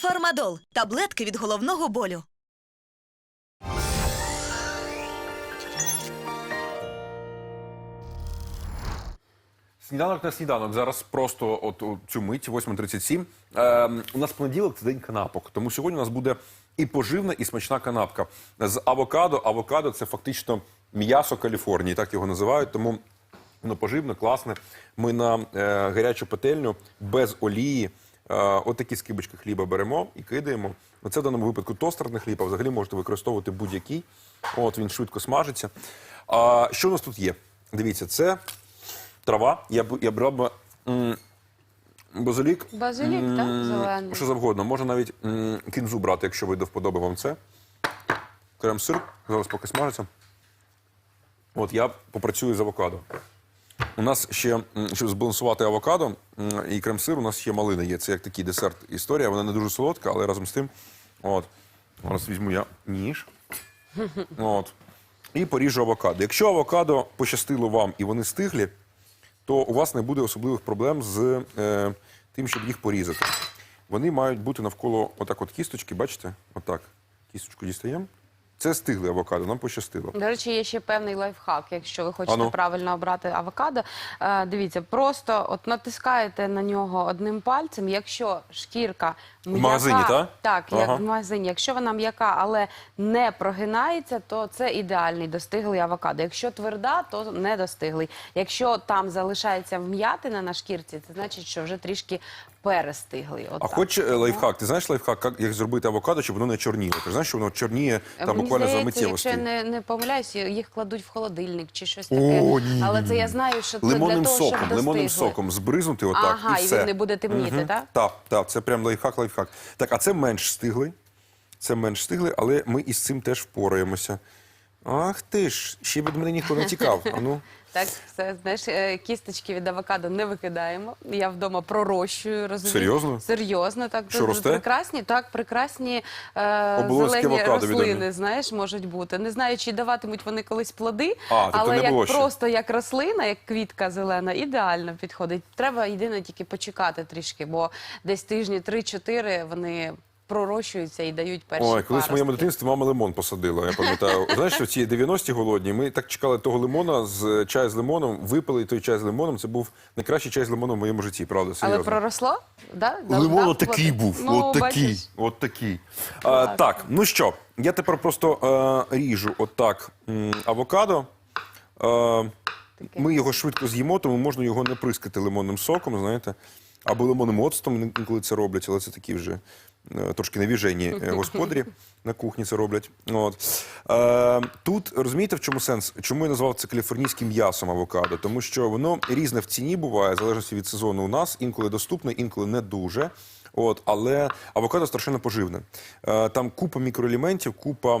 Фармадол таблетки від головного болю. Сніданок на сніданок. Зараз просто от у цю мить, 8.37. Е, у нас понеділок це день канапок. Тому сьогодні у нас буде і поживна, і смачна канапка з авокадо. Авокадо це фактично м'ясо Каліфорнії, так його називають. Тому воно поживне, класне. Ми на е, гарячу пательню без олії. Е, отакі скибочки хліба беремо і кидаємо. Оце в даному випадку тостерний хліб, а взагалі можете використовувати будь-який. От він швидко смажиться. А що у нас тут є? Дивіться, це трава. Я б я брав би м, базилік. Базилік, м, так? Зелений. Що завгодно. Можна навіть м, кінзу брати, якщо ви до вподоби вам це. Крем-сир. Зараз поки смажиться. От я попрацюю з авокадо. У нас ще, щоб збалансувати авокадо і крем-сир, у нас ще малина є. Це як такий десерт історія. Вона не дуже солодка, але разом з тим. От. Зараз візьму я ніж. От. І поріжу авокадо. Якщо авокадо пощастило вам і вони стиглі, то у вас не буде особливих проблем з е, тим, щоб їх порізати. Вони мають бути навколо отак от кісточки, бачите? Отак. Кісточку дістаємо. Це стигле авокадо, нам пощастило. До речі, є ще певний лайфхак, якщо ви хочете Ану. правильно обрати авокадо. Е, дивіться, просто от натискаєте на нього одним пальцем. Якщо шкірка м'яка, магазині, та? так, Ага. як в магазині. Якщо вона м'яка, але не прогинається, то це ідеальний достиглий авокадо. Якщо тверда, то не достиглий. Якщо там залишається вм'ятина на шкірці, це значить, що вже трішки перестиглий. От А так. хоч е, лайфхак, ти знаєш лайфхак, як, як зробити авокадо, щоб воно не чорніло? Ти знаєш, що воно чорніє там буквально за миттєвості. Якщо я не, не помиляюся, їх кладуть в холодильник чи щось таке. О, ні. Але це я знаю, що це Лимонним для того, соком, щоб лимонним достигли. соком збризнути отак Ага, і і все. він не буде темніти, так? Так, так, це прям лайфхак, лайфхак. Так, а це менш стиглий. Це менш стиглий, але ми із цим теж впораємося. Ах ти ж, ще від мене ніхто не тікав. А ну. Так, все, знаєш, е, кісточки від авокадо не викидаємо. Я вдома пророщую, розумієш? Серйозно? Серйозно, так. Що, росте? Прекрасні, так, прекрасні е, зелені авокадо рослини, відомі. знаєш, можуть бути. Не знаю, чи даватимуть вони колись плоди, А, тобто але як було просто як рослина, як квітка зелена, ідеально підходить. Треба єдине тільки почекати трішки, бо десь тижні 3-4 вони пророщуються і дають перші Ой, колись в моєму дитинстві мама лимон посадила. Я пам'ятаю. Знаєш, що ці 90-ті голодні, ми так чекали того лимона з чаю з лимоном, випили той чай з лимоном. Це був найкращий чай з лимоном в моєму житті, правда? Але проросло? Да? Да- Лимон да, отакий був. Ну, от такий. бачиш. От. А, Класно. так, ну що, я тепер просто е, ріжу отак м, авокадо. Е, ми його швидко з'їмо, тому можна його не прискати лимонним соком, знаєте. Або лимонним оцтом, інколи це роблять, але це такі вже е, трошки невіжені е, господарі на кухні це роблять. От. Е, тут розумієте, в чому сенс? Чому я назвав це каліфорнійським м'ясом авокадо? Тому що воно різне в ціні буває, в залежності від сезону у нас, інколи доступне, інколи не дуже. От, але авокадо страшенно поживне. Е, там купа мікроелементів, купа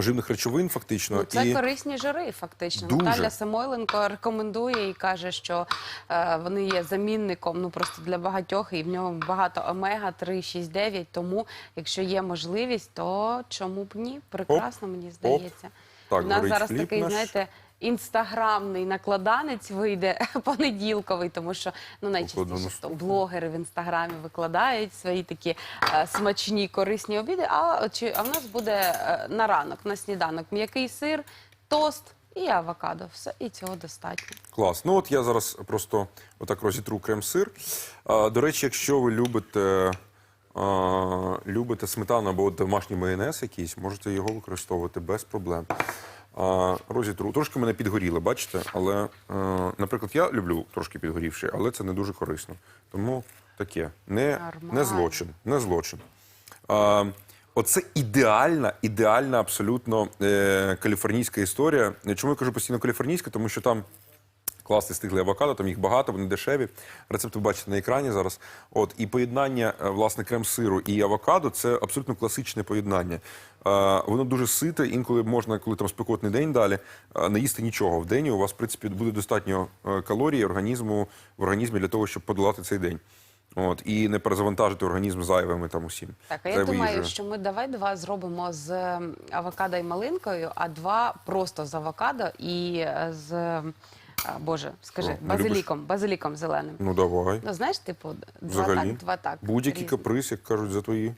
поживних речовин, фактично. Ну, це і... корисні жири, фактично. Дуже. Наталя Самойленко рекомендує і каже, що е, вони є замінником ну просто для багатьох, і в ньому багато омега 3, 6, 9. Тому, якщо є можливість, то чому б ні? Прекрасно, мені здається. Так, У нас зараз такий, наш. знаєте. Інстаграмний накладанець вийде понеділковий, тому що ну найчастіше то блогери в інстаграмі викладають свої такі е, смачні корисні обіди. А чи а в нас буде е, на ранок, на сніданок м'який сир, тост і авокадо. Все і цього достатньо. Клас. Ну от я зараз просто отак розітру крем-сир. А, до речі, якщо ви любите, любите сметану або домашній майонез якийсь, можете його використовувати без проблем. А, розітру. Трошки мене підгоріло, бачите? Але, е, наприклад, я люблю трошки підгорівши, але це не дуже корисно. Тому таке. Не, не злочин. Не злочин. А, Оце ідеальна, ідеальна абсолютно е, каліфорнійська історія. Чому я кажу постійно каліфорнійська? Тому що там класний стиглий авокадо, там їх багато, вони дешеві. Рецепт ви бачите на екрані зараз. От і поєднання е, власне крем-сиру і авокадо це абсолютно класичне поєднання. Е, воно дуже сите, інколи можна, коли там спекотний день далі, е, не їсти нічого в день. У вас, в принципі, буде достатньо калорій організму в організмі для того, щоб подолати цей день. От і не перезавантажити організм зайвими там усім. Так, а я думаю, їжею. що ми давай два зробимо з авокадо і малинкою, а два просто з авокадо і з а, Боже, скажи, Що, не базиліком, базиліком зеленим. Ну давай. Ну, знаєш, типу, два Взагалі. так, два так. Будь-який Різні. каприз, як кажуть, за твої.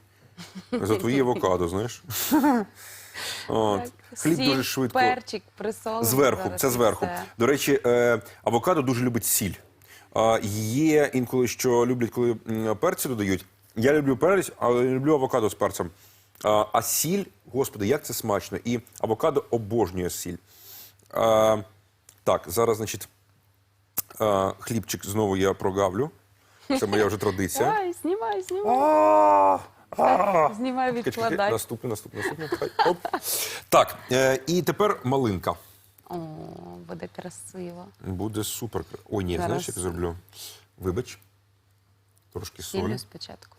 За твої авокадо, знаєш. От. Так, Хліб сіль, дуже швидко. Перчик, присолимо. Зверху, зараз це і зверху. все. До речі, е, авокадо дуже любить сіль. А, є інколи, що люблять, коли м, перці додають. Я люблю перець, але не люблю авокадо з перцем. А, а сіль, господи, як це смачно. І авокадо обожнює сіль. А, так, зараз, значить, а, хлібчик знову я прогавлю. Це моя вже традиція. Ой, знімай, знімай. А, а. Знімай, Чекай, чекай, відкладай. Наступне, наступне, наступне. Хай, Оп. Так, е, і тепер малинка. О, буде красиво. Буде супер. Ой, ні, Зараз. знаєш, як зроблю? Вибач. Трошки солі. Сіллю спочатку.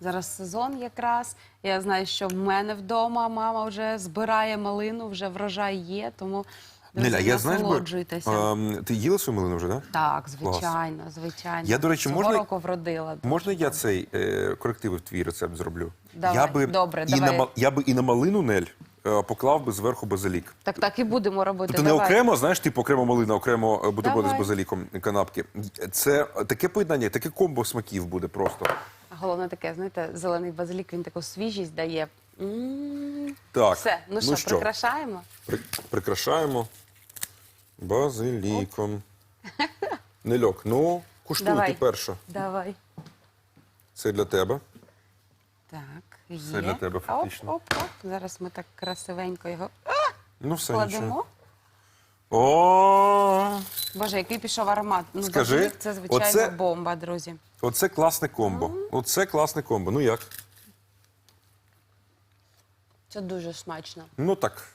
Зараз сезон якраз. Я знаю, що в мене вдома мама вже збирає малину, вже врожай є, тому Неля, я знаєш, насолоджуйтеся. ем, ти їла свою малину вже, так? Да? Так, звичайно, звичайно. Я, до речі, Цього можна- року вродила. Можна я цей е, корективи в твій рецепт зроблю? Давай, я би добре, і давай. На, ма- я би і на малину Нель е, поклав би зверху базилік. Так, так і будемо робити. Тобто не Давай. окремо, знаєш, типу окремо малина, окремо е, бутерброди з Давай. базиліком канапки. Це таке поєднання, таке комбо смаків буде просто. Головне таке, знаєте, зелений базилік, він таку свіжість дає. М. Так, Все, ну що, прикрашаємо? При, прикрашаємо базиліком. Нельок, ну, куштуй Давай. ти перша. Давай. Це для тебе. Так, є. Все для тебе, фактично. Оп, оп, оп. Зараз ми так красивенько його Ну, все кладемо. нічого. О, Боже, який пішов аромат. Ну, Скажи, базилік це, звичайно, оце- бомба, друзі. оце класне комбо. Оце класне комбо. Ну як? Це дуже смачно. Ну так.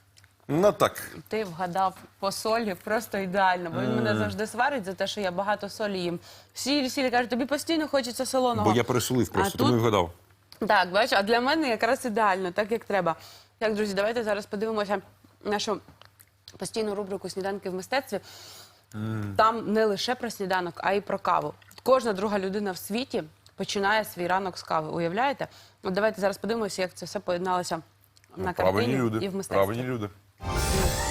Ну так. Ти вгадав по солі просто ідеально, бо він мене завжди сварить за те, що я багато солі їм. Сіль, сіль, каже, тобі постійно хочеться солоного. Бо я пересолив просто, А тому тут- і вгадав. Так, бачиш, а для мене якраз ідеально, так як треба. Так, друзі, давайте зараз подивимося нашу постійну рубрику Сніданки в мистецтві. Там не лише про сніданок, а й про каву. Кожна друга людина в світі починає свій ранок з кави. Уявляєте? От давайте зараз подивимося, як це все поєдналося на Правильні картині люди. і в мистецтві. Правильні люди. Ні.